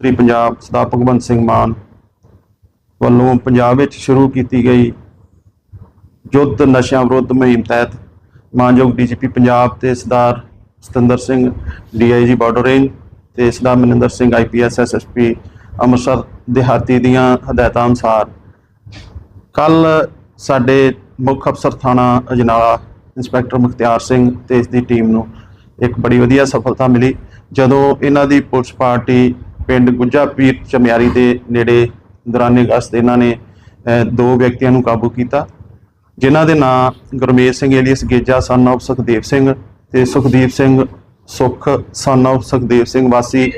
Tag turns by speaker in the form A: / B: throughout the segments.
A: ਸ੍ਰੀ ਪੰਜਾਬ ਸਰਦਾਰ ਭਗਵੰਤ ਸਿੰਘ ਮਾਨ ਵੱਲੋਂ ਪੰਜਾਬ ਵਿੱਚ ਸ਼ੁਰੂ ਕੀਤੀ ਗਈ ਯੁੱਧ ਨਸ਼ਿਆਂ ਵਿਰੁੱਧ ਮੁਹਿੰਮ ਤਹਿਤ ਮਾਨਯੋਗ ਡੀਜੀਪੀ ਪੰਜਾਬ ਤੇ Sardar Satinder Singh DIG border range ਤੇ ਸਰਦਾਰ ਮਨਿੰਦਰ ਸਿੰਘ ਆਈਪੀਐਸ ਐਸਐਸਪੀ ਅੰਮ੍ਰਿਤਸਰ ਦਿਹਾਤੀ ਦੀਆਂ ਹਦਾਇਤਾਂ ਅਨੁਸਾਰ ਕੱਲ ਸਾਡੇ ਮੁੱਖ ਅਫਸਰ ਥਾਣਾ ਅਜਨਾਲਾ ਇੰਸਪੈਕਟਰ ਮੁਖਤਿਆਰ ਸਿੰਘ ਤੇ ਇਸ ਦੀ ਟੀਮ ਨੂੰ ਇੱਕ ਬੜੀ ਵਧੀਆ ਸਫਲਤਾ ਮਿਲੀ। ਜਦੋਂ ਇਹਨਾਂ ਦੀ ਪੁਲਿਸ ਪਾਰਟੀ ਪਿੰਡ ਗੁੱਜਾ ਪੀਰ ਚਮਿਆਰੀ ਦੇ ਨੇੜੇ ਦੌਰਾਨੇ ਗਸ਼ਤ ਇਹਨਾਂ ਨੇ ਦੋ ਵਿਅਕਤੀਆਂ ਨੂੰ ਕਾਬੂ ਕੀਤਾ, ਜਿਨ੍ਹਾਂ ਦੇ ਨਾਂ ਗੁਰਮੇਸ਼ ਸਿੰਘ ਏਲੀਅਸ ਗੇਜਾ ਸਨ of ਸੁਖਦੇਵ ਸਿੰਘ ਤੇ ਸੁਖਦੀਪ ਸਿੰਘ ਸੁਖ ਸਨ of ਸੁਖਦੇਵ ਸਿੰਘ ਵਾਸੀ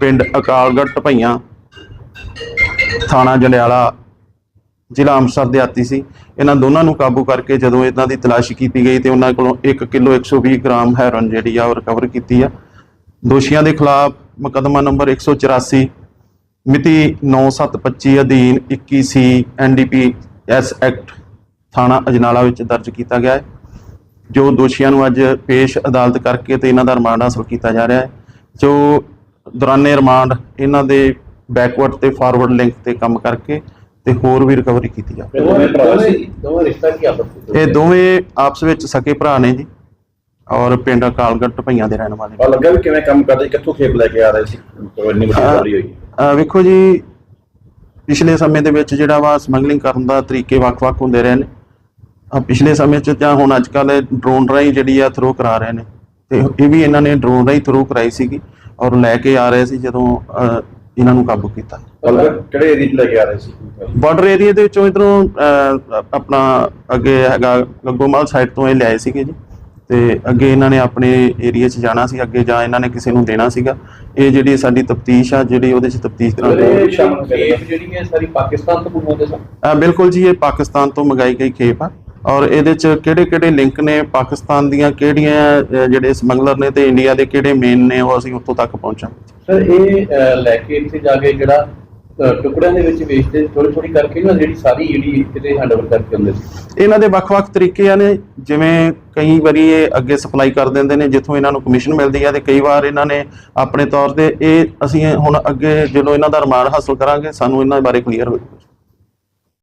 A: ਪਿੰਡ ਅਕਾਲਗੜ੍ਹ ਢਪਈਆਂ ਥਾਣਾ ਜੰਡਿਆਲਾ, ਜ਼ਿਲ੍ਹਾ ਅੰਮ੍ਰਿਤਸਰ ਦੇ ਆਤੀ ਸੀ। ਇਹਨਾਂ ਦੋਨਾਂ ਨੂੰ ਕਾਬੂ ਕਰਕੇ ਜਦੋਂ ਇਹਨਾਂ ਦੀ ਤਲਾਸ਼ੀ ਕੀਤੀ ਗਈ ਤੇ ਉਹਨਾਂ ਕੋਲੋਂ 1 ਕਿਲੋ 120 ਗ੍ਰਾਮ ਹੈਰੋਇਨ ਜਿਹੜੀ ਆ ਉਹ ਰਿਕਵਰ ਕੀਤੀ ਆ। ਦੋਸ਼ੀਆਂ ਦੇ ਖਿਲਾਫ ਮੁਕੱਦਮਾ ਨੰਬਰ 184 ਮਿਤੀ 9725 ਅਧੀਨ 21 ਸੀ ਐਨਡੀਪੀ ਐਸ ਐਕਟ ਥਾਣਾ ਅਜਨਾਲਾ ਵਿੱਚ ਦਰਜ ਕੀਤਾ ਗਿਆ ਹੈ ਜੋ ਦੋਸ਼ੀਆਂ ਨੂੰ ਅੱਜ ਪੇਸ਼ ਅਦਾਲਤ ਕਰਕੇ ਤੇ ਇਹਨਾਂ ਦਾ ਰਿਮਾਂਡ ਹਾਸਲ ਕੀਤਾ ਜਾ ਰਿਹਾ ਹੈ ਜੋ ਦੌਰਾਨੇ ਰਿਮਾਂਡ ਇਹਨਾਂ ਦੇ ਬੈਕਵਰਡ ਤੇ ਫਾਰਵਰਡ ਲਿੰਕ ਤੇ ਕੰਮ ਕਰਕੇ ਤੇ ਹੋਰ ਵੀ ਰਿਕਵਰੀ ਕੀਤੀ ਜਾ
B: ਆਪਸ ਵਿੱਚ?
A: ਇਹ ਦੋਵੇਂ ਆਪਸ ਵਿੱਚ ਸਕੇ ਭਰਾ ਨੇ ਜੀ। ਔਰ ਪਿੰਡ ਅਕਾਲਗੜ੍ਹ ਢਪਈਆਂ ਦੇ ਰਹਿਣ ਵਾਲੇ।
B: ਪਤਾ ਲੱਗਾ ਵੀ ਕਿਵੇਂ ਕੰਮ ਕਰਦੇ ਕਿੱਥੋਂ ਖੇਪ ਲੈ ਕੇ ਆ ਰਹੇ ਸੀ? ਇੰਨੀ ਵੱਡੀ ਚੋਰੀ ਹੋਈ।
A: ਅਹ ਵੇਖੋ ਜੀ ਪਿਛਲੇ ਸਮੇਂ ਦੇ ਵਿੱਚ ਜਿਹੜਾ ਵਾ ਸਮਗਲਿੰਗ ਕਰਨ ਦਾ ਤਰੀਕੇ ਵੱਖ-ਵੱਖ ਹੁੰਦੇ ਰਹੇ ਨੇ। ਅਹ ਪਿਛਲੇ ਸਮੇਂ 'ਚ ਜਾਂ ਹੁਣ ਅੱਜ-ਕੱਲ ਡਰੋਨ ਰਾਹੀਂ ਜਿਹੜੀ ਆ ਥਰੋ ਕਰਾ ਰਹੇ ਨੇ। ਤੇ ਇਹ ਵੀ ਇਹਨਾਂ ਨੇ ਡਰੋਨ ਰਾਹੀਂ ਥਰੋ ਕਰਾਈ ਸੀਗੀ ਔਰ ਲੈ ਕੇ ਆ ਰਹੇ ਸੀ ਜਦੋਂ ਅਹ, ਇਹਨਾਂ ਨੂੰ ਕਾਬੂ ਕੀਤਾ।
B: ਕਿਹੜੇ ਏਰੀਆ 'ਚ ਲੈ ਕੇ ਆ ਰਹੇ ਸੀ?
A: ਬਾਰਡਰ ਏਰੀਆ ਦੇ ਵਿੱਚੋਂ ਇਧਰੋਂ ਆਪਣਾ ਅੱਗੇ ਹੈਗਾ ਗੱਗੋਮਾਲ ਸਾਈਡ ਤੋਂ ਇਹ ਲਿਆਏ ਸੀਗੇ ਜੀ। ਤੇ ਅੱਗੇ ਇਹਨਾਂ ਨੇ ਆਪਣੇ ਏਰੀਆ 'ਚ ਜਾਣਾ ਸੀ ਅੱਗੇ ਜਾਂ ਇਹਨਾਂ ਨੇ ਕਿਸੇ ਨੂੰ ਦੇਣਾ ਸੀਗਾ। ਇਹ ਜਿਹੜੀ ਸਾਡੀ ਤਫਤੀਸ਼ ਆ ਜਿਹੜੀ ਉਹਦੇ 'ਚ ਤਫਤੀਸ਼ ਕਰਾਂਗੇ।
B: ਖੇਪ ਜਿਹੜੀ ਹੈ ਸਾਰੀ ਪਾਕਿਸਤਾਨ ਤੋਂ ਮੰਗਵਾਉਂਦੇ ਸਨ?
A: ਬਿਲਕੁਲ ਜੀ ਇਹ ਪਾਕਿਸਤਾਨ ਤੋਂ ਮੰਗਾਈ ਗਈ ਖੇਪ ਆ। ਔਰ ਇਹਦੇ 'ਚ ਕਿਹੜੇ ਕਿਹੜੇ ਲਿੰਕ ਨੇ ਪਾਕਿਸਤਾਨ ਦੀਆਂ ਕਿਹੜੀਆਂ ਜਿਹੜੇ ਸਮਗਲਰ ਨੇ ਤੇ ਇੰਡੀਆ ਦੇ ਕਿਹੜੇ ਮੇਨ ਨੇ ਉਹ ਅਸੀਂ ਉੱਥੋਂ ਤੱਕ ਪਹੁੰਚਾਂਗੇ।
C: ਸਰ ਇਹ ਲੈ ਕੇ ਇੱਥੇ ਜਾ ਕੇ ਜਿਹੜਾ ਟੁਕੜਿਆਂ ਦੇ ਵਿੱਚ ਵੇਚਦੇ ਥੋੜੀ ਥੋੜੀ ਕਰਕੇ ਨਾ ਜਿਹੜੀ ਸਾਰੀ ਜਿਹੜੀ ਕਿਤੇ ਹੈਂਡਓਵਰ ਕਰਕੇ ਹੁੰਦੇ ਸੀ।
A: ਇਹਨਾਂ ਦੇ ਵੱਖ-ਵੱਖ ਤਰੀਕੇ ਨੇ, ਜਿਵੇਂ ਕਈ ਵਾਰੀ ਇਹ ਅੱਗੇ ਸਪਲਾਈ ਕਰ ਦਿੰਦੇ ਨੇ, ਜਿੱਥੋਂ ਇਹਨਾਂ ਨੂੰ ਕਮਿਸ਼ਨ ਮਿਲਦੀ ਹੈ ਤੇ ਕਈ ਵਾਰ ਇਹਨਾਂ ਨੇ ਆਪਣੇ ਤੌਰ ਤੇ ਇਹ ਅਸੀਂ ਹੁਣ ਅੱਗੇ ਜਦੋਂ ਇਹਨਾਂ ਦਾ ਰਿਮਾਂਡ ਹਾਸਲ ਕਰਾਂਗੇ, ਸਾਨੂੰ ਇਹਨਾਂ ਬਾਰੇ ਕਲੀਅਰ ਹੋਏਗਾ।